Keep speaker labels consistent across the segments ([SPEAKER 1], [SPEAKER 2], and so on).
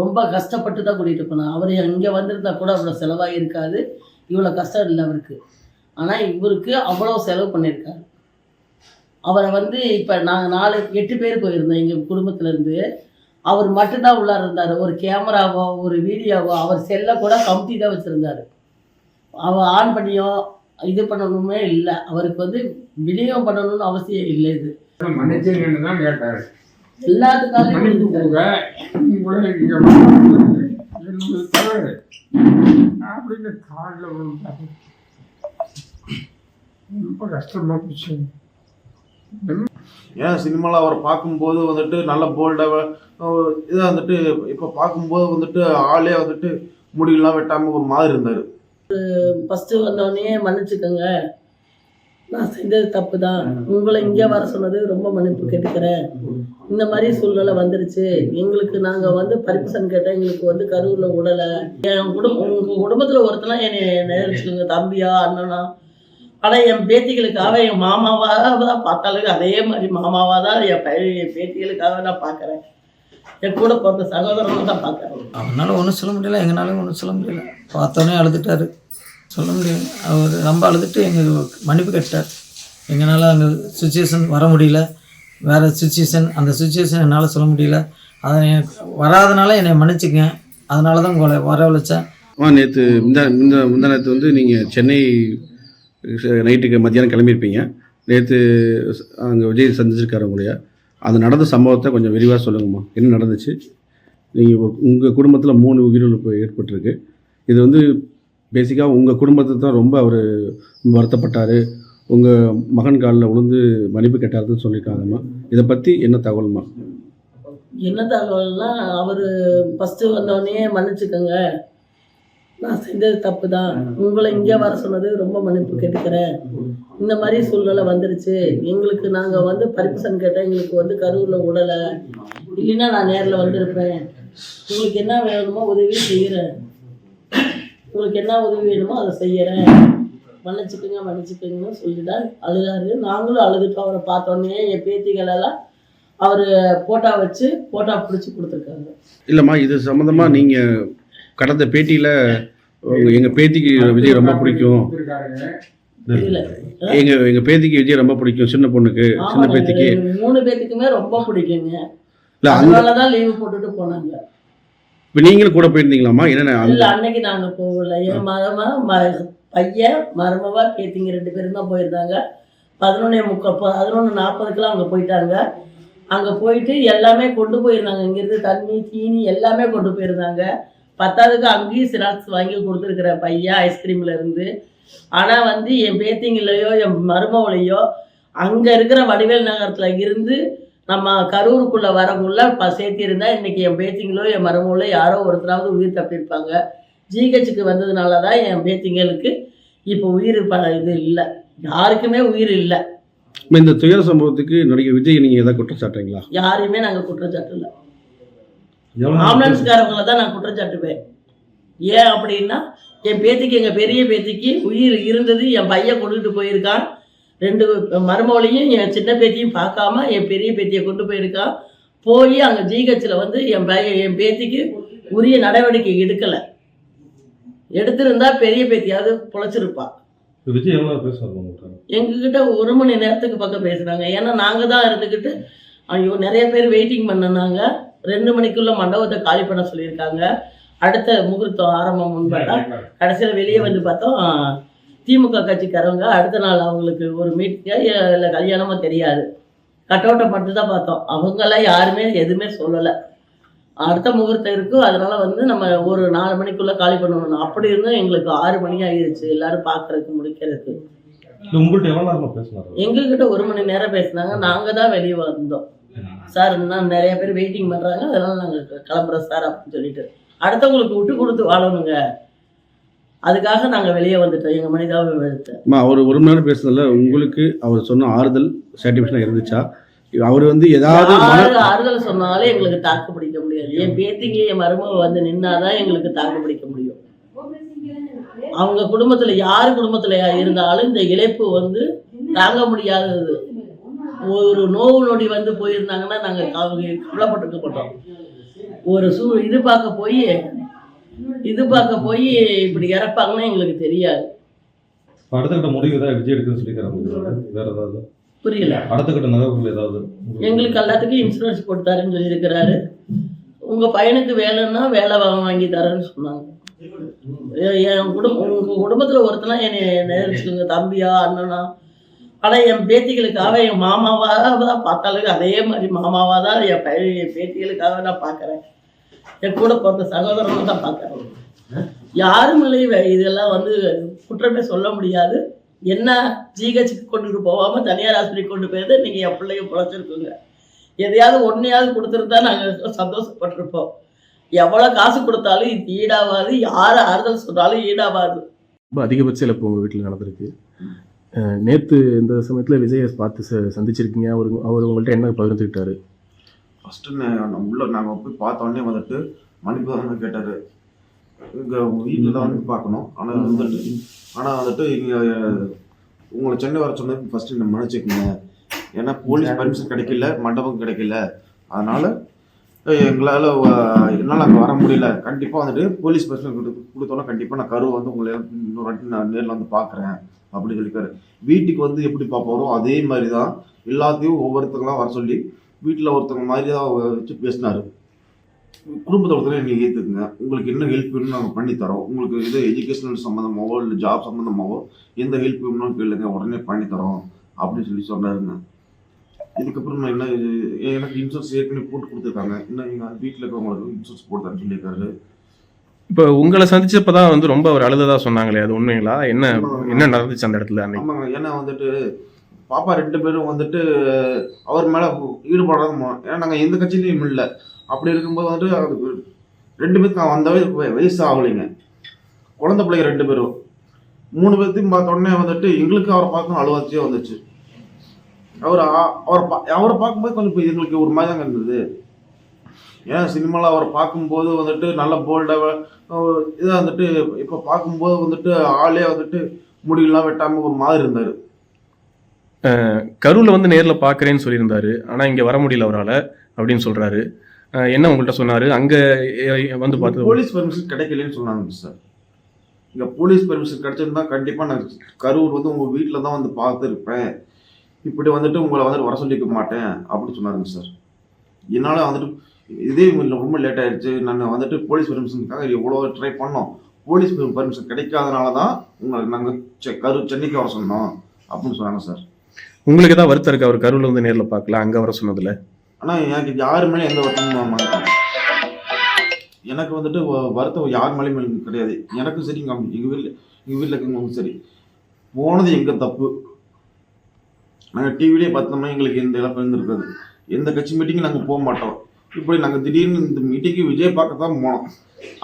[SPEAKER 1] ரொம்ப கஷ்டப்பட்டு தான் கூட்டிகிட்டு போனான். அவர் இங்கே வந்திருந்தா கூட அவ்வளோ செலவாக இருக்காது இவ்வளோ கஷ்டம் இல்லை அவருக்கு. ஆனால் இவருக்கு அவ்வளோ செலவு பண்ணியிருக்காரு. அவரை வந்து இப்போ நாங்கள் நாலு எட்டு பேர் போயிருந்தோம் எங்கள் குடும்பத்துலேருந்து அவர் மட்டும்தான் உள்ளார இருந்தார். ஒரு கேமராவோ ஒரு வீடியோவோ அவர் செல்லை கூட கமுத்தி தான் வச்சுருந்தாரு. அவர் ஆன் பண்ணியோ இது பண்ணணுமே இல்லை. அவருக்கு வந்து விநியோகம் பண்ணணும்னு அவசியம் இல்லை இது.
[SPEAKER 2] மன்னிச்சு தான் கேட்டார்.
[SPEAKER 1] எல்லாத்துக்காகவும்.
[SPEAKER 2] கொடுங்க உங்களை இங்க வந்தது என்னுடைய தவறு? அப்படின்னு காலில் விழுந்தாரு ரொம்ப கஷ்டமா போச்சு.
[SPEAKER 3] ஏன் சினிமாவில் அவரை பார்க்கும்போது வந்துட்டு நல்ல போல்டாக இதாக வந்துட்டு இப்போ பார்க்கும்போது வந்துட்டு ஆளே வந்துட்டு முடியெல்லாம் வெட்டாமல் ஒரு மாதிரி இருந்தார்.
[SPEAKER 1] ஃபஸ்ட்டு வந்தோடனே மன்னிச்சுக்கோங்க. நான் செஞ்சது தப்பு தான் உங்களை இங்கே வர சொன்னது ரொம்ப மன்னிப்பு கேட்டுக்கிறேன். இந்த மாதிரி சூழ்நிலை வந்துருச்சு. எங்களுக்கு நாங்கள் வந்து பர்மிஷன் கேட்டால் எங்களுக்கு வந்து கரூரில் விடலை என் குடும்பம் உங்கள் குடும்பத்தில் ஒருத்தனா என்னை நேரிச்சுக்கோங்க தம்பியா அண்ணனா. ஆனால் என் பேத்திகளுக்காக என் மாமாவாக தான் பார்த்தாலும் அதே மாதிரி மாமாவாக தான் என் பையன் என் பேத்திகளுக்காக நான் பார்க்குறேன். என் கூட பிறந்த சகோதரமாக தான் பார்க்குறேன்.
[SPEAKER 4] அவனால ஒன்றும் சொல்ல முடியல எங்களாலையும் ஒன்றும் சொல்ல முடியல. பார்த்தோன்னே அழுதுட்டாரு. சொல்ல முடியாது. அவர் ரொம்ப அழுதுட்டு எங்கள் மன்னிப்பு கேட்டார் எங்களால் அங்கே சுச்சுவேஷன் வர முடியல. வேறு சுச்சுவேஷன் அந்த சுச்சுவேஷன் என்னால் சொல்ல முடியல. அதை வராதனால என்னை மன்னிச்சுக்கங்க. அதனால தான் உங்களை வரவழைச்சேன்
[SPEAKER 5] ஆ நேற்று முந்தா முந்தா முந்தா நேற்று வந்து நீங்கள் சென்னை நைட்டுக்கு மத்தியானம் கிளம்பியிருப்பீங்க. நேற்று அங்கே விஜய் சந்திச்சிருக்காரு உங்களைய? அது நடந்த சம்பவத்தை கொஞ்சம் விரிவாக சொல்லுங்கம்மா. என்ன நடந்துச்சு? நீங்கள் உங்கள் குடும்பத்தில் மூணு உயிரிழப்பு ஏற்பட்டிருக்கு. இது வந்து பேசிக்காக உங்கள் குடும்பத்துக்கு தான் ரொம்ப அவர் வருத்தப்பட்டார். உங்கள் மகன் காலில் விழுந்து மன்னிப்பு கேட்டாருன்னு சொல்லியிருக்காங்கம்மா. இதை பற்றி என்ன தகவல்மா?
[SPEAKER 1] என்ன தகவல்னா அவர் ஃபஸ்ட்டு வந்தோடனே மன்னிச்சுக்கோங்க. நான் செஞ்சது தப்பு தான் உங்களை இங்கே வர சொன்னது ரொம்ப மன்னிப்பு கேட்டுக்கிறேன். இந்த மாதிரி சூழ்நிலை வந்துருச்சு. எங்களுக்கு நாங்கள் வந்து பர்மிஷன் கேட்டால் எங்களுக்கு வந்து கரூரில் விடலை. இல்லைன்னா நான் நேரில் வந்திருப்பேன். உங்களுக்கு என்ன வேணுமோ உதவி செய்கிறேன் உங்களுக்கு என்ன உதவி வேணுமோ அதை செய்கிறேன் மன்னிச்சுக்கோங்க மன்னிச்சுக்கோங்கன்னு சொல்லிதான் அழுதாரு. நாங்களும் அழுதுட்டோம். அவரை பார்த்தோன்னே என் பேத்திகளெல்லாம் அவர் போட்டோ வச்சு போட்டோ பிடிச்சி கொடுத்துருக்காங்க.
[SPEAKER 5] இல்லைம்மா இது சம்மந்தமாக நீங்கள் கடந்த பேட்டியில் எங்கள் பேத்திக்கு விஜய் ரொம்ப பிடிக்கும். எங்கள் எங்கள் பேத்திக்கு விஜய் ரொம்ப பிடிக்கும் சின்ன பொண்ணுக்கு சின்ன பேத்திக்கு.
[SPEAKER 1] மூணு பேத்துக்குமே ரொம்ப பிடிக்குங்க.
[SPEAKER 5] இல்லை
[SPEAKER 1] அதனாலதான் லீவு போட்டுட்டு போனாங்க.
[SPEAKER 5] இப்போ நீங்களும் கூட போயிருந்தீங்களாம்மா? என்னென்ன
[SPEAKER 1] இல்ல அன்னைக்கு நாங்க போகல. என் மரமா ம- பையன் மருமவா பேத்திங்க ரெண்டு பேரும் தான் போயிருந்தாங்க. பதினொன்னே முக்கால் பதினொன்று நாற்பதுக்கெல்லாம் அங்கே போயிட்டாங்க. அங்கே போயிட்டு எல்லாமே கொண்டு போயிருந்தாங்க. இங்கேருந்து தண்ணி தீனி எல்லாமே கொண்டு போயிருந்தாங்க. பத்தாவதுக்கு அங்கேயும் ஸ்நாக்ஸ் வாங்கி கொடுத்துருக்குற பையன் ஐஸ்கிரீம்ல இருந்து. ஆனால் வந்து என் பேத்திங்களையோ என் மருமவளையோ அங்கே இருக்கிற வடிவேல் நகரத்தில் இருந்து நம்ம கரூருக்குள்ளே வரக்குள்ள ப சேர்த்திருந்தா இன்னைக்கு என் பேத்திங்களோ என் மருமகளோ யாரோ ஒருத்தராவது உயிர் தப்பியிருப்பாங்க. ஜிஹெச்சுக்கு வந்ததுனால தான் என் பேத்திங்களுக்கு இப்போ உயிர் ப இது இல்லை. யாருக்குமே உயிர் இல்லை.
[SPEAKER 5] இந்த துயர சம்பவத்துக்கு நடிகர் விஜய் நீங்கள் எதாவது குற்றம் சாட்டுறீங்களா?
[SPEAKER 1] யாரையுமே நாங்கள் குற்றச்சாட்டுல ஆம்புலன்ஸ்காரவங்கள தான் நான் குற்றச்சாட்டுவேன் ஏன் அப்படின்னா என் பேத்திக்கு எங்கள் பெரிய பேத்திக்கு உயிர் இருந்தது என் பையன் கொண்டுட்டு போயிருக்கான். ரெண்டு மருமகளையும் என் சின்ன பேத்தியும் பார்க்காம என் பெரிய பேத்தியை கொண்டு போயிருக்கான் போய் அங்கே ஜிஹெச்சில் வந்து என் பையன் என் பேத்திக்கு உரிய நடவடிக்கை எடுக்கலை. எடுத்திருந்தா பெரிய பேத்தியாவது பொழைச்சிருப்பா.
[SPEAKER 6] விஜய் எவ்வளோ
[SPEAKER 1] எங்ககிட்ட ஒரு மணி நேரத்துக்கு பக்கம் பேசுனாங்க. ஏன்னா நாங்கள் தான் இருந்துக்கிட்டு ஐயோ நிறைய பேர் வெயிட்டிங் பண்ணனாங்க. ரெண்டு மணிக்குள்ள மண்டபத்தை காலி பண்ண சொல்லியிருக்காங்க. அடுத்த முகூர்த்தம் ஆரம்பம் முன்பட்டா கடைசியில் வெளியே வந்து பார்த்தோம் திமுக கட்சிக்காரவங்க அடுத்த நாள் அவங்களுக்கு ஒரு மீட்டிங்கா இல்லை கல்யாணமோ தெரியாது. கட்டோட்டம் மட்டும் தான் பார்த்தோம். அவங்கெல்லாம் யாருமே எதுவுமே சொல்லலை. அடுத்த முகூர்த்தம் இருக்கு. அதனால வந்து நம்ம ஒரு நாலு மணிக்குள்ள காலி பண்ணணும். அப்படி இருந்தும் எங்களுக்கு ஆறு மணி ஆகிருச்சு எல்லாரும் பார்க்கறதுக்கு முடிக்கிறதுக்கு. எங்ககிட்ட ஒரு மணி நேரம் பேசினாங்க. நாங்கள் தான் வெளியே வந்தோம். சார் இன்னும் நிறைய பேர் வெயிட்டிங் பண்ணுறாங்க அதனால நாங்கள் கிளம்புறோம் சார் அப்படின்னு சொல்லிட்டு. அடுத்தவங்களுக்கு விட்டு கொடுத்து வாழணுங்க. அதுக்காக நாங்கள் வெளியே வந்துட்டோம். எங்கள் மனிதாபிமானத்தை
[SPEAKER 5] அம்மா அவர் ஒரு மணி நேரம் பேசுனதுல உங்களுக்கு அவர் சொன்ன ஆறுதல் சாட்டிஸ்ஃபேக்ஷன் இருந்துச்சா? அவர் வந்து ஏதாவது
[SPEAKER 1] ஆறுதல் சொன்னாலும் எங்களுக்கு தாக்கு பிடிக்க முடியாது. என் பேத்திங்க என் மருமக வந்து நின்னாதான் எங்களுக்கு தாக்கு பிடிக்க முடியும். அவங்க குடும்பத்துல யார் குடும்பத்துல இருந்தாலும் இந்த இழப்பு வந்து தாங்க முடியாதது. ஒரு நோவு நொடி வந்து போயிருந்தாங்கன்னா நாங்கள் கவலைப்பட்டுக்க மாட்டோம் ஒரு சூ இது பார்க்க போய் இது பார்க்க போய் இப்படி இறப்பாங்கன்னு எங்களுக்கு தெரியாது.
[SPEAKER 6] அடுத்த கட்ட முடிவு ஏதாவது விஜய் எடுக்குன்னு சொல்லிக்கிறாங்க வேற ஏதாவது?
[SPEAKER 1] புரியல.
[SPEAKER 6] அடுத்த கட்ட நகர்வுகள் ஏதாவது?
[SPEAKER 1] எங்களுக்கு எல்லாத்துக்கும் இன்சூரன்ஸ் போட்டு தரேன்னு சொல்லியிருக்கிறாரு. உங்கள் பையனுக்கு வேலைன்னா வேலை வா- வாங்கி தரேன்னு சொன்னாங்க. என் குடும்பம் உங்கள் குடும்பத்தில் ஒருத்தனா என்னை நேரிச்சுக்கோங்க தம்பியா அண்ணனா. ஆனால் என் பேத்திகளுக்காக என் மாமாவாக தான் பார்த்தாலும் அதே மாதிரி மாமாவாக தான் என் பையன் என் பேத்திகளுக்காக நான் பார்க்குறேன். என் கூட பிறந்த சகோதரனை தான் பார்க்குறேன் யாரும் இல்லை இதெல்லாம் வந்து குற்றமே சொல்ல முடியாது. என்ன ஜிஹெச்சுக்கு கொண்டுட்டு போகாமல் தனியார் ஆஸ்பத்திரிக்கு கொண்டு போய் நீங்கள் என் பிள்ளைய பிழைச்சிருக்குங்க. எதையாவது ஒன்றையாவது கொடுத்துருந்தா நாங்கள் சந்தோஷப்பட்டிருப்போம். எவ்வளோ காசு கொடுத்தாலும் இது ஈடாகாது. யார் ஆறுதல் சொன்னாலும் ஈடாகாது.
[SPEAKER 7] ரொம்ப அதிகபட்ச இழப்பு உங்கள் வீட்டில் நடந்திருக்கு. நேற்று நேத்து இந்த சமயத்தில் விஜயை பார்த்து ச சந்திச்சிருக்கீங்க. அவர் அவர் உங்கள்கிட்ட என்ன பகிர்ந்துக்கிட்டாரு?
[SPEAKER 3] ஃபஸ்ட்டு நான் உள்ள நாங்கள் போய் பார்த்த உடனே வந்துட்டு மன்னிப்பு தான் கேட்டார். இங்கே வீட்டில் தான் வந்து பார்க்கணும். ஆனால் வந்துட்டு ஆனால் வந்துட்டு இங்கே உங்களை சென்னை வர சொன்னதுக்கு ஃபஸ்ட்டு நம்ம மன்னிச்சுக்கோங்க. ஏன்னா போலீஸ் பர்மிஷன் கிடைக்கல மண்டபம் கிடைக்கல. அதனால் எங்களால் என்னால் அங்கே வர முடியல. கண்டிப்பாக வந்துட்டு போலீஸ் பர்மிஷன் கொடு கொடுத்தோன்னா கண்டிப்பாக நான் கரு வந்து உங்களை இன்னொரு வாட்டி நான் நேரில் வந்து பார்க்குறேன் அப்படின்னு சொல்லியிருக்காரு. வீட்டுக்கு வந்து எப்படி பார்ப்பாரோ அதே மாதிரி தான் எல்லாத்தையும் ஒவ்வொருத்தங்களாம் வர சொல்லி வீட்டில் ஒருத்தவங்க மாதிரி தான் வச்சு பேசினாரு. குடும்பத்தை ஒருத்தரை நீங்கள் ஏற்றுக்குங்க உங்களுக்கு என்ன ஹெல்ப் வேணும் நாங்கள் பண்ணி தரோம். உங்களுக்கு இது எஜுகேஷனல் சம்மந்தமாவோ இல்லை ஜாப் சம்மந்தமாவோ எந்த ஹெல்ப் வேணும்னு கேளுங்க. உடனே பண்ணி தரோம் அப்படின்னு சொல்லி சொன்னாருங்க. இதுக்கப்புறம் என்ன எனக்கு இன்சூரன்ஸ் ஏற்கனவே போட்டு கொடுத்துருக்காங்க. இன்னும் எங்கள் வீட்டில் இருக்கவங்களுக்கு இன்சூரன்ஸ் போட்டு தரேன்னு சொல்லியிருக்காரு.
[SPEAKER 7] இப்போ உங்களை சந்திச்சப்ப தான் வந்து ரொம்ப அவர் அழுததா சொன்னாங்களே அது உண்மைங்களா? என்ன என்ன நடந்துச்சு அந்த இடத்துல
[SPEAKER 3] ஆமாங்க. ஏன்னா வந்துட்டு பாப்பா ரெண்டு பேரும் வந்துட்டு அவர் மேலே ஈடுபடாத ஏன்னா நாங்கள் எந்த கட்சியிலையும் இல்லை. அப்படி இருக்கும்போது வந்துட்டு அதுக்கு ரெண்டு பேருக்கு நான் அந்த வயசு ஆகலைங்க. குழந்த பிள்ளைங்க ரெண்டு பேரும். மூணு பேர்த்தையும் பார்த்த உடனே வந்துட்டு எங்களுக்கு அவரை பார்க்கணும் அழுவாச்சியே வந்துச்சு. அவர் அவரை பா அவரை பார்க்கும்போது கொஞ்சம் இப்போ எங்களுக்கு ஒரு மாதிரி தாங்க இருந்தது. ஏன்னா சினிமாவில் அவரை பார்க்கும்போது வந்துட்டு நல்ல போல்டாக இதாக வந்துட்டு இப்போ பார்க்கும்போது வந்துட்டு ஆளே வந்துட்டு முடியெல்லாம் வெட்டாமல் ஒரு மாதிரி இருந்தார்.
[SPEAKER 7] கரூர்ல வந்து நேர்ல பார்க்கறேன்னு சொல்லியிருந்தாரு. ஆனா இங்க வர முடியல அவரால் அப்படின்னு சொல்றாரு. அஹ் என்ன உங்கள்கிட்ட சொன்னாரு? அங்க வந்து பார்த்து
[SPEAKER 3] போலீஸ் பெர்மிஷன் கிடைக்கலன்னு சொன்னாங்க சார் இங்கே போலீஸ் பெர்மிஷன் கிடைச்சிருந்தா கண்டிப்பாக நான் கரூர் வந்து உங்கள் வீட்டில் தான் வந்து பார்த்துருப்பேன். இப்படி வந்துட்டு உங்களை வந்துட்டு வர சொல்லிக்க மாட்டேன் அப்படி சொன்னாருங்க சார் என்னால் வந்துட்டு இதே ரொம்ப லேட் ஆயிடுச்சு. நான் வந்துட்டு போலீஸ் பெர்மிஷனுக்காக எவ்வளோ ட்ரை பண்ணோம். போலீஸ் பெர்மிஷன் கிடைக்காதனால தான் உங்களுக்கு நாங்கள் செ கரூர் சென்னைக்கு வர சொன்னோம் அப்படின்னு சொன்னாங்க சார்
[SPEAKER 7] உங்களுக்கு ஏதாவது வருத்தம் இருக்கு. அவர் கருவில் வந்து நேரில் பார்க்கல. அங்கே வர சொன்னதில்.
[SPEAKER 3] ஆனால் எனக்கு யார் மேலே எந்த வருத்தமும் எனக்கு வந்துட்டு வ- வருத்தம் யார் மேலேயும் எனக்கு கிடையாது. எனக்கும் சரி எங்கள் எங்கள் வீட்டில் எங்கள் வீட்டில் இருக்கவங்களுக்கும் சரி. போனது எங்கள் தப்பு? நாங்கள் டிவிலே பார்த்தோம்னா எங்களுக்கு எந்த இழப்பு இருந்திருக்காது. எந்த கட்சி மீட்டிங்கும் நாங்கள் போக மாட்டோம். இப்படி நாங்கள் திடீர்னு இந்த மீட்டிங்கு விஜய் பார்க்க தான் போனோம்.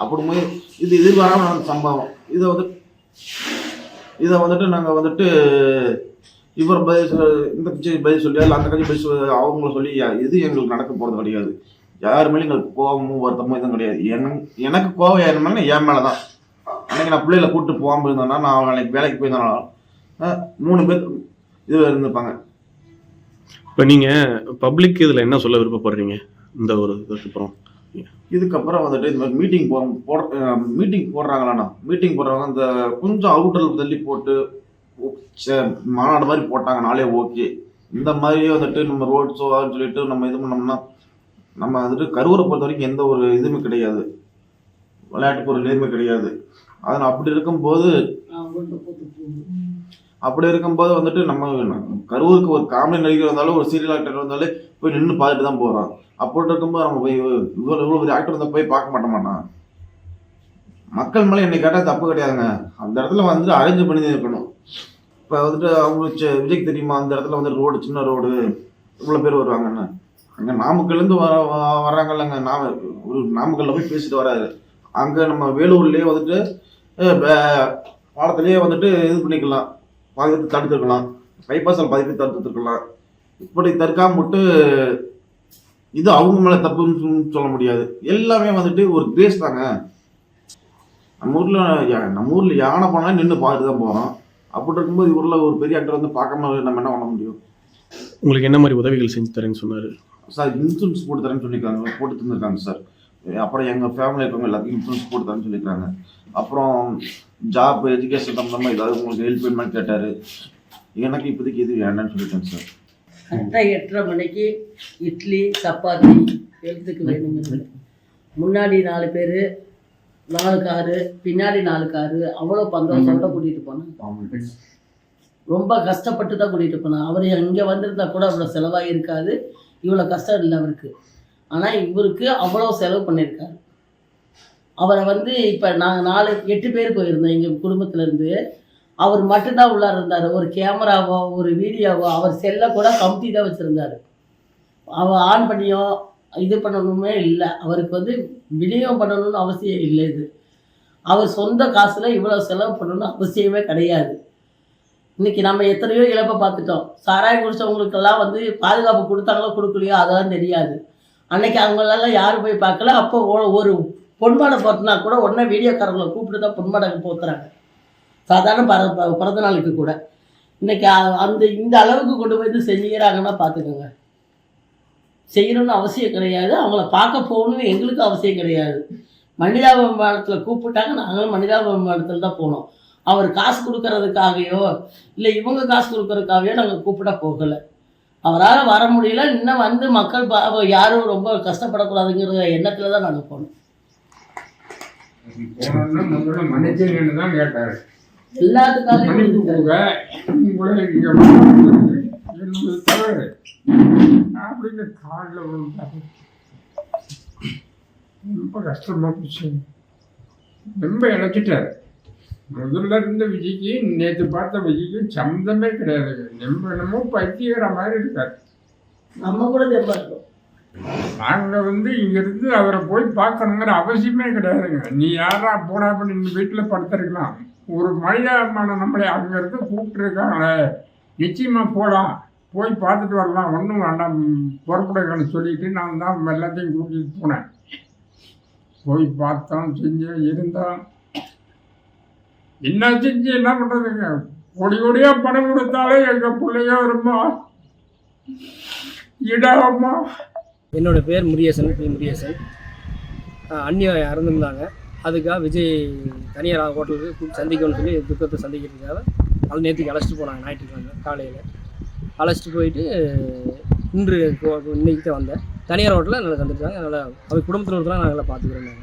[SPEAKER 3] அப்படிங்கும்போது இது எதிர்பாராம நடந்த சம்பவம். இதை வந்து இதை வந்துட்டு நாங்கள் வந்துட்டு இவர் பதில் இந்த கட்சி பதில் சொல்லி இல்லை அந்த கட்சி பதில் சொல்லி அவங்கள சொல்லி இது எங்களுக்கு நடக்க போகிறது கிடையாது. யார் மேலேயும் எங்களுக்கு கோபமும் வருத்தமும் எதுவும் கிடையாது. எனக்கு எனக்கு கோபம் யார் மேலே என் மேலே தான் அன்னைக்கு நான் பிள்ளைகளை கூப்பிட்டு போகாமல் இருந்தேன்னா நான் அன்னைக்கு வேலைக்கு போயிருந்தேனா அஹ், மூணு பேர் இதில் இருந்திருப்பாங்க.
[SPEAKER 7] இப்போ நீங்க பப்ளிக் இதுல என்ன சொல்ல விருப்பப்படுறீங்க? இந்த ஒரு இதுக்கு அப்புறம்.
[SPEAKER 3] இதுக்கப்புறம் வந்துட்டு இந்த மாதிரி மீட்டிங் போகிறோம் போட மீட்டிங் போடுறாங்களாண்ணா. மீட்டிங் போடுறவங்க இந்த கொஞ்சம் அவுட்டரில் தள்ளி போட்டு மாநாடு மாதிரி போட்டாங்க நாளே ஓகே. இந்த மாதிரியே வந்துட்டு நம்ம ரோட் ஷோன்னு சொல்லிட்டு நம்ம இது பண்ணோம்னா நம்ம வந்துட்டு கரூரை பொறுத்த வரைக்கும் எந்த ஒரு இதுவுமே கிடையாது. விளையாட்டு பொருள் எதுவுமே கிடையாது. அதனால் அப்படி இருக்கும்போது அப்படி இருக்கும்போது வந்துட்டு நம்ம கரூருக்கு ஒரு காமெடி நடிகர் வந்தாலும் ஒரு சீரியல் ஆக்டர் வந்தாலே போய் நின்று பார்த்துட்டு தான் போகிறோம் அப்படி இருக்கும்போது நம்ம போய் இவ்வளோ இவ்வளோ பெரிய ஆக்டர் இருந்தால் போய் பார்க்க மாட்டோமாண்ணா? மக்கள் மேலே என்னை கேட்டால் தப்பு கிடையாதுங்க. அந்த இடத்துல வந்துட்டு அரேஞ்ச் பண்ணி தான் இருக்கணும். இப்போ வந்துட்டு அவங்களுக்கு விஜய்க்கு தெரியுமா? அந்த இடத்துல வந்து ரோடு சின்ன ரோடு இவ்வளோ பேர் வருவாங்கன்னு. அங்கே நாமக்கல்லேருந்து வர வராங்கல்லங்க நாம ஒரு நாமக்கல்ல போய் பேசிட்டு வராரு. அங்கே நம்ம வேலூர்லேயே வந்துட்டு அஹ், பாலத்திலேயே வந்துட்டு இது பண்ணிக்கலாம். பாதிப்பு தடுத்துருக்கலாம். பைபாஸில் பாதிப்பு தடுத்துருக்கலாம். இப்படி தற்காம விட்டு இது அவங்க மேலே தப்புன்னு சொல்ல முடியாது. எல்லாமே வந்துட்டு ஒரு கிரேஸ் தாங்க. நம்ம ஊரில் நம்ம ஊரில் யானை போனாலும் நின்று பார்த்துட்டு தான் போகிறோம் அப்படி இருக்கும்போது இவரில் ஒரு பெரிய ஆக்டர் வந்து பார்க்காம நம்ம என்ன பண்ண முடியும்?
[SPEAKER 7] உங்களுக்கு என்ன மாதிரி உதவிகள் செஞ்சு தரேன்னு சொன்னாரு?
[SPEAKER 3] சார் இன்சூரன்ஸ் போட்டு தரேன்னு சொல்லியிருக்காங்க. போட்டு தந்திருக்காங்க சார். அப்புறம் எங்கள் ஃபேமிலி இருக்கவங்க எல்லாத்தையும் இன்சூரன்ஸ் போட்டுதான்னு சொல்லியிருக்காங்க. அப்புறம் ஜாப் எஜுகேஷன் சம்மந்தமாக ஏதாவது உங்களுக்கு ஹெல்ப் வேணுமான்னு கேட்டார். எனக்கு இப்போதைக்கு எது வேண்டாம்னு சொல்லிட்டேன் சார்.
[SPEAKER 1] கரெக்டாக எட்டரை மணிக்கு இட்லி சப்பாத்தி எழுத்துக்கு வேணுங்கிறது முன்னாடி நாலு பேர் நாலு காரு பின்னாடி நாலு காரு அவ்வளோ பந்தோஷத்தோட கூட்டிகிட்டு போனேன். ரொம்ப கஷ்டப்பட்டு தான் கூட்டிகிட்டு போனேன். அவர் இங்கே வந்திருந்தா கூட அவ்வளோ செலவாக இருக்காது இவ்வளோ கஷ்டம் இல்லை அவருக்கு. ஆனால் இவருக்கு அவ்வளோ செலவு பண்ணியிருக்காரு. அவரை வந்து இப்போ நாங்கள் நாலு எட்டு பேர் போயிருந்தோம் எங்கள் குடும்பத்துலேருந்து அவர் மட்டும்தான் உள்ளார இருந்தார். ஒரு கேமராவோ ஒரு வீடியோவோ அவர் செல்லை கூட தான் வச்சுருந்தாரு. அவ ஆன் பண்ணியோ இது பண்ணணுமே இல்லை. அவருக்கு வந்து விநியோகம் பண்ணணும்னு அவசியம் இல்லை இது. அவர் சொந்த காசில் இவ்வளோ செலவு பண்ணணும்னு அவசியமே கிடையாது. இன்றைக்கி நம்ம எத்தனையோ இழப்பை பார்த்துட்டோம். சாராயம் குடித்தவங்களுக்கெல்லாம் வந்து பாதுகாப்பு கொடுத்தாங்களோ கொடுக்கலையோ அதெல்லாம் தெரியாது. அன்னைக்கு அவங்களெல்லாம் யாரும் போய் பார்க்கல. அப்போ ஒரு பொன்மாடை போட்டுனா கூட உடனே வீடியோக்காரங்களை கூப்பிட்டு தான் பொன்மாடை போத்துறாங்க. சாதாரண பர பிறந்த நாளுக்கு கூட. இன்றைக்கி அந்த இந்த அளவுக்கு கொண்டு போய் இது செஞ்சுக்கிறாங்கன்னா பார்த்துக்கோங்க. செய்யணும்னு அவசியம் கிடையாது. அவங்கள பார்க்க போகணும்னு எங்களுக்கு அவசியம் கிடையாது. மனிதாபிமானத்தில் கூப்பிட்டாங்க. நாங்களும் மனிதாபிமானத்தில் தான் போனோம். அவர் காசு கொடுக்கறதுக்காகவோ இல்லை இவங்க காசு கொடுக்கறதுக்காகவோ நாங்கள் கூப்பிட போகலை. அவரால் வர முடியல. இன்னும் வந்து மக்கள் யாரும் ரொம்ப கஷ்டப்படக்கூடாதுங்கிற எண்ணத்தில் தான் நாங்கள் போனோம்.
[SPEAKER 2] போனோம்னா அப்படின்னு காலில் விழுந்தாரு ரொம்ப கஷ்டமா போச்சு. ரொம்ப இழைச்சிட்டார் முதல்ல இருந்த விஜய்க்கு நேற்று பார்த்த விஜய்க்கு சம்மந்தமே கிடையாது. நம்ம என்னமோ பைத்தியகிற மாதிரி இருக்கார்.
[SPEAKER 1] நம்ம கூட இருக்கும்.
[SPEAKER 2] நாங்கள் வந்து இங்கிருந்து அவரை போய் பார்க்கணுங்கிற அவசியமே கிடையாதுங்க. நீ யாரா போனா நீ வீட்டில் படுத்திருக்கலாம். ஒரு மனிதாபிமானம் நம்மளை அங்கேருந்து கூப்பிட்டுருக்காங்களே. நிச்சயமாக போகலாம் போய் பார்த்துட்டு வரலாம். ஒன்றும் வேண்டாம். புறப்படுங்கன்னு சொல்லிட்டு நான் தான் எல்லாத்தையும் கூட்டிகிட்டு போனேன். போய் பார்த்தோம் செஞ்சோம் இருந்தோம் என்ன செஞ்சு என்ன பண்ணுறதுங்க கொடி கொடியாக பணம் கொடுத்தாலே எங்கள் பிள்ளையோ இருமா இடாகுமா
[SPEAKER 8] என்னோட பேர் முரியசன் பி. முரியசன் ஆஹ் இறந்துருந்தாங்க அதுக்காக விஜய் தனியார் ஹோட்டலுக்கு சந்திக்கணும்னு சொல்லி துக்கத்தை சந்திக்கிறதுக்காக அது நேற்றுக்கு அழைச்சிட்டு போனாங்க ஞாயிற்றுக்கிழமை காலையில். அழைச்சிட்டு போயிட்டு இன்று இன்னைக்கு தான் வந்தேன். தனியார் ஹோட்டலில் நல்லா சந்திச்சாங்க அதனால் அவர் குடும்பத்தில் நாங்கள் நல்லா பார்த்துக்கிறோம்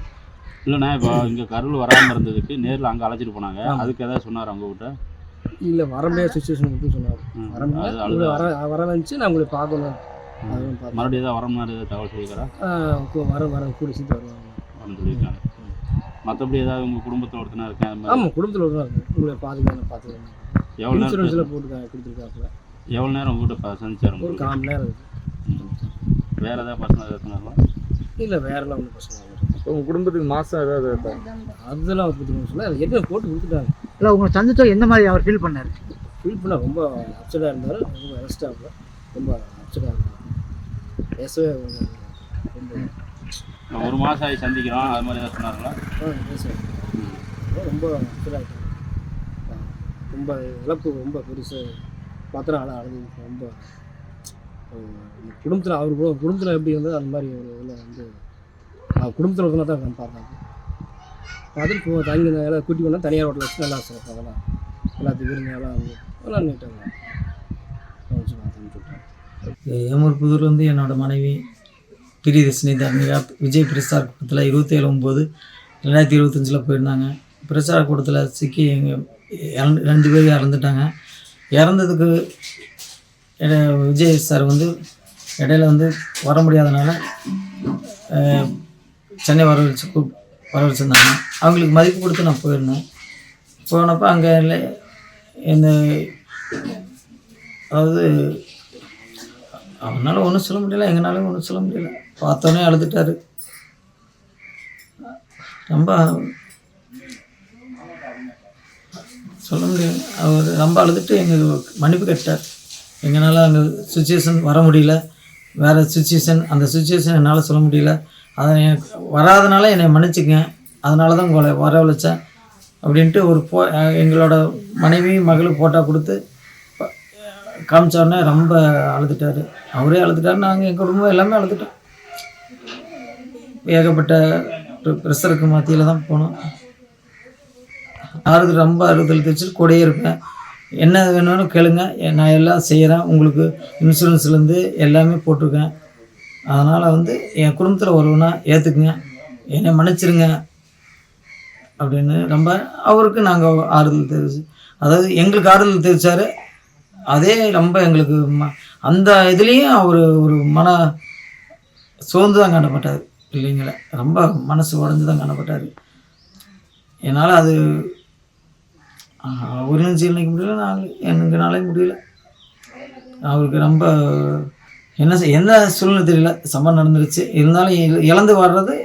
[SPEAKER 9] இல்லைண்ணா இப்போ இங்கே கருள் வராமல் இருந்ததுக்கு நேரில் அங்கே அழைச்சிட்டு போனாங்க. அதுக்கு ஏதாவது சொன்னார் அவங்க கிட்ட
[SPEAKER 8] இல்லை வர முடியாத சுச்சுவேஷன் மட்டும் சொன்னார். வர முடியாது. வர வர வந்துச்சு. நான் உங்களை பார்க்கணும்.
[SPEAKER 9] மறுபடியும் ஏதாவது வர மாதிரி ஏதாவது தகவல்
[SPEAKER 8] கு- வர வர கூடி சீட்டு வருவாங்க.
[SPEAKER 9] சொல்லியிருக்காங்க மற்றபடி ஏதாவது உங்கள் குடும்பத்தில் ஒருத்தனா இருக்கேன்
[SPEAKER 8] ஆமாம் குடும்பத்தில் ஒருத்தர் இருக்கு உங்களை பார்த்துக்கலாம் பார்த்துக்கலாம்
[SPEAKER 9] எவ்வளோ
[SPEAKER 8] இன்சூரன்ஸில்
[SPEAKER 9] பேச-
[SPEAKER 8] போட்டு கொடுத்துருக்காப்புல.
[SPEAKER 9] எவ்வளோ நேரம் உங்ககிட்ட ப- சந்திச்சார்
[SPEAKER 8] ஒரு கால் மணி நேரம்.
[SPEAKER 9] வேறு ஏதாவது ஏதாவது சொன்னாங்களா?
[SPEAKER 8] இல்லை வேறெல்லாம் ஒன்றும் பிரச்சனை இல்லை.
[SPEAKER 10] உங்க குடும்பத்துக்கு மாசம் ஏதாவது இருக்கா?
[SPEAKER 8] அதெல்லாம் பற்றி சொல்ல அது எதுவும் போட்டு கொடுத்துட்டாங்க.
[SPEAKER 11] இல்லை உங்களை சந்திச்சா எந்த மாதிரி அவர் ஃபீல் பண்ணார்?
[SPEAKER 8] ஃபீல் பண்ண ரொம்ப அப்செட்டாக இருந்தார். ரொம்ப ரெஸ்டாக ரொம்ப அப்செட்டாக இருந்தார். பேசவே ரொம்ப
[SPEAKER 9] ஒரு மாதம் ஆகி சந்திக்கிறோம். அது மாதிரி ஏதாவது சொன்னாங்களா?
[SPEAKER 8] ரொம்ப அப்செட்டாக ரொம்ப இழப்பு ரொம்ப பெருசு. பார்த்தா அழ அழுது ரொம்ப குடும்பத்தில் அவர் கூட குடும்பத்தில் எப்படி இருந்தது அந்த மாதிரி ஒரு இதில் வந்து குடும்பத்தில் இருந்தால் தான் நான் பார்த்தேன் பார்த்துட்டு போ தங்கி எல்லாம் கூட்டி கொண்டா தனியார் ஹோட்டல் வச்சு நல்லா சிறப்பாக அதெல்லாம் எல்லாத்துக்கும் விருந்து எல்லாம் வந்து நல்லா நீட்டாக வச்சு பார்த்துட்டு
[SPEAKER 4] ஏமூர் வந்து என்னோட மனைவி பிரியதர்ஷினி தர்மிகா விஜய் பிரசார் கூட்டத்தில் இருபத்தி ஏழு ஒம்பது ரெண்டாயிரத்தி இருபத்தஞ்சில் போயிருந்தாங்க. பிரச்சார கூட்டத்தில் சிக்கி எங்கள் இறந்து ரெண்டு பேர் இறந்துட்டாங்க. இறந்ததுக்கு விஜய் சார் வந்து இடையில வந்து வர முடியாதனால சென்னை வர வச்சு கூப் வர வச்சுருந்தாங்க அவங்களுக்கு மதிப்பு கொடுத்து நான் போயிருந்தேன். போனப்போ அங்கே இந்த அதாவது அவனால் ஒன்றும் சொல்ல முடியல எங்களாலும் ஒன்றும் சொல்ல முடியல. பார்த்தோன்னே அழுதுட்டாரு. ரொம்ப சொல்ல முடியாது அவர் ரொம்ப அழுதுட்டு எங்கள் மன்னிப்பு கேட்டார். எங்களால் அந்த சுச்சுவேஷன் வர முடியல. வேறு சுச்சுவேஷன் அந்த சுச்சுவேஷன் என்னால் சொல்ல முடியல. அதை எனக்கு வராதனால என்னை மன்னிச்சுக்கங்க. அதனால தான் உங்களை வரவழைச்சேன் அப்படின்ட்டு ஒரு போ எங்களோட மனைவி மகளுக்கு ஃபோட்டோ கொடுத்து காமிச்ச உடனே ரொம்ப அழுதுட்டார். அவரே அழுதுட்டார் நாங்கள் எங்கள் குடும்பம் எல்லாமே அழுதுட்டோம். ஏகப்பட்ட ப்ரெஷருக்கு மத்தியில் தான் போனோம். ஆறுதல் ரொம்ப ஆறுதல் தெரிச்சு கூடயே இருப்பேன். என்ன வேணும்னு கேளுங்க. நான் எல்லாம் செய்கிறேன் உங்களுக்கு இன்சூரன்ஸ்லேருந்து எல்லாமே போட்டிருக்கேன். அதனால் வந்து என் குடும்பத்தில் ஒருவனா ஏற்றுக்குங்க என்னை மன்னிச்சிருங்க. அப்படின்னு ரொம்ப அவருக்கு நாங்கள் ஆறுதல் தெரிவிச்சு அதாவது எங்களுக்கு ஆறுதல் தெரிவித்தார் அதே ரொம்ப எங்களுக்கு ம அந்த இதுலேயும் அவர் ஒரு மன சோர்ந்து தான் காணப்பட்டார். பிள்ளைங்களை. ரொம்ப மனசு உடஞ்சு தான் காணப்பட்டார். என்னால் அது அவரும் ஜீரணிக்க முடியல நாங்கள் எங்கனாலே முடியல. அவருக்கு ரொம்ப என்ன என்ன சூழ்நிலை தெரியல சம்பவம் நடந்துருச்சு. இருந்தாலும் இழ- இழந்து வர்றது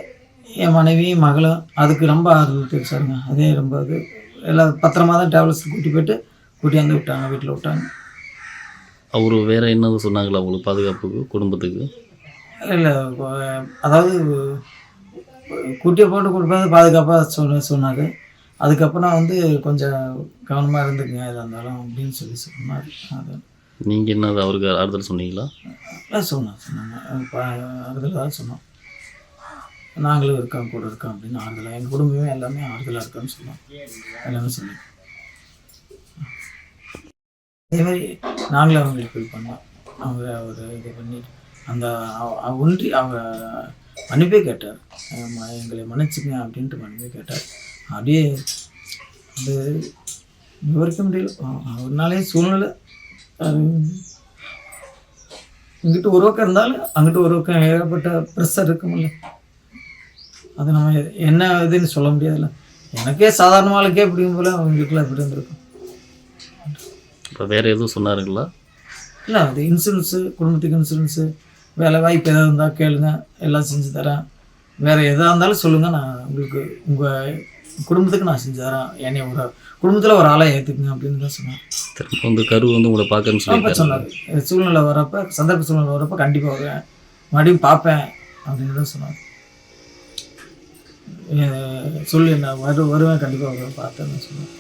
[SPEAKER 4] என் மனைவியும் மகளும் அதுக்கு ரொம்ப ஆறுதல் தெரிவிச்சாருங்க. அதே ரொம்ப இது எல்லாம் பத்திரமா தான் டிராவல்ஸ் கூட்டி போயிட்டு கூட்டியாந்து விட்டாங்க வீட்டில் விட்டாங்க.
[SPEAKER 12] அவர் வேற என்னது சொன்னாங்களா உங்களுக்கு பாதுகாப்புக்கு குடும்பத்துக்கு?
[SPEAKER 4] இல்லை அதாவது கூட்டியை போட்டு கொடுப்பது பாதுகாப்பாக சொன்ன சொன்னார். அதுக்கப்புறம் வந்து கொஞ்சம் கவனமாக இருந்துக்குங்க எதாக இருந்தாலும் அப்படின்னு சொல்லி சொன்னார். அது.
[SPEAKER 12] நீங்கள் என்னது அவருக்கு ஆறுதல் சொன்னீங்களா?
[SPEAKER 4] சொன்னோம் சொன்னாங்க ஆறுதலாக தான் சொன்னோம். நாங்களும் இருக்கோம் கூட இருக்கோம் அப்படின்னு ஆறுதலாக எங்கள் குடும்பமே எல்லாமே ஆறுதலாக இருக்கோம்னு சொன்னோம். எல்லாமே சொன்னோம். அதே மாதிரி நாங்களும் அவங்களுக்கு ஃபீல் பண்ணோம். அவங்க ஒரு இது பண்ணி அந்த ஒன்றி அவங்க மன்னிப்பே கேட்டார். எங்களை மன்னிச்சுங்க அப்படின்ட்டு மன்னிப்பே கேட்டார். அப்படியே அது விவரிக்க முடியல. அவர்னாலே சூழ்நிலை. இங்கிட்டு ஒரு பக்கம் இருந்தாலும் அங்கிட்டு ஒரு பக்கம் ஏகப்பட்ட ப்ரெஷர் இருக்குமில்ல. அது நம்ம என்ன இதுன்னு சொல்ல முடியாதுல்ல. எனக்கே சாதாரண வாழ்க்கையே பிடிக்கும் போல அவங்களுக்குலாம் எப்படி இருந்திருக்கும்.
[SPEAKER 12] இப்போ வேற எதுவும் சொன்னாருங்களா?
[SPEAKER 4] இல்லை அது இன்சூரன்ஸு குடும்பத்துக்கு இன்சூரன்ஸு வேலை வாய்ப்பு எதாவது இருந்தால் கேளுங்க எல்லாம் செஞ்சு தரேன். வேறு எதாக இருந்தாலும் சொல்லுங்கள் நான் உங்களுக்கு உங்கள் குடும்பத்துக்கு நான் செஞ்சு தரேன் என்னை ஒரு குடும்பத்தில் ஒரு ஆளை ஏற்றுக்குங்க அப்படின்னு தான் சொன்னார்.
[SPEAKER 12] திரும்ப வந்து கரு வந்து உங்களை பார்க்கணும்னு சொல்லியிருக்காரு.
[SPEAKER 4] சொன்னார். சூழ்நிலை வரப்போ சந்தர்ப்ப சூழ்நிலை வரப்போ கண்டிப்பாக வருவேன் மறுபடியும் பார்ப்பேன் அப்படின்னு தான் சொன்னார். சொல்லி நான் வரு வருவேன் கண்டிப்பாக வருவேன் பார்த்தேன்னு சொன்னேன்